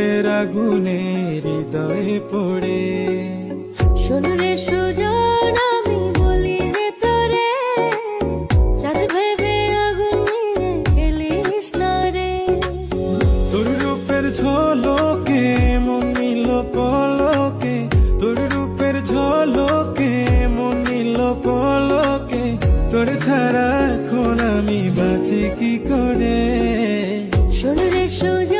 রূপের আগুনে হৃদয়ে পড়ে। শোনরে সুজন আমি বলি যে তোরে চাঁদ ভেবে আগুন নিয়ে খেলিস না রে। তোর রূপের ঝলকে মন নিল পলকে। তোর রূপের ঝলকে মন নিল পলকে। তোর ছাড়া এখন আমি বাঁচি কি করে? শোনরে সুজন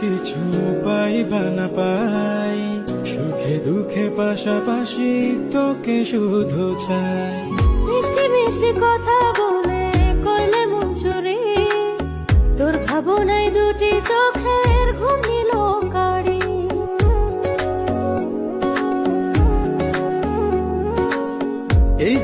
কিছু পাইবা না পাই, সুখে দুঃখে পাশাপাশি তোকে শুধু চাই। মিষ্টি মিষ্টি কথা বলে কইলে মন তোর ভাবনায়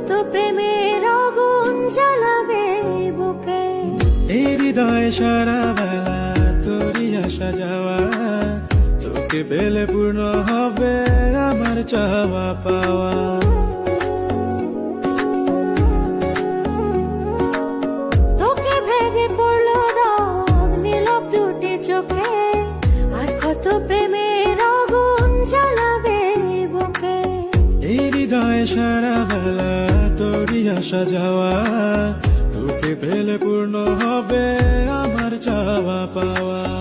কত প্রেমের আগুন জ্বালাবে বুকে। এই হৃদয় সারা বেলা তোরই আসা যাওয়া তোকে পেলে পূর্ণ হবে আমার চাওয়া পাওয়া। তোকে ভেবে পড়ল দাগ নীলক দুটি চোখে আর কত প্রেমের আগুন জ্বালাবে বুকে। এই হৃদয় সারা বেলা আসা তোকে পেলে পূর্ণ হবে আমার চাওয়া পাওয়া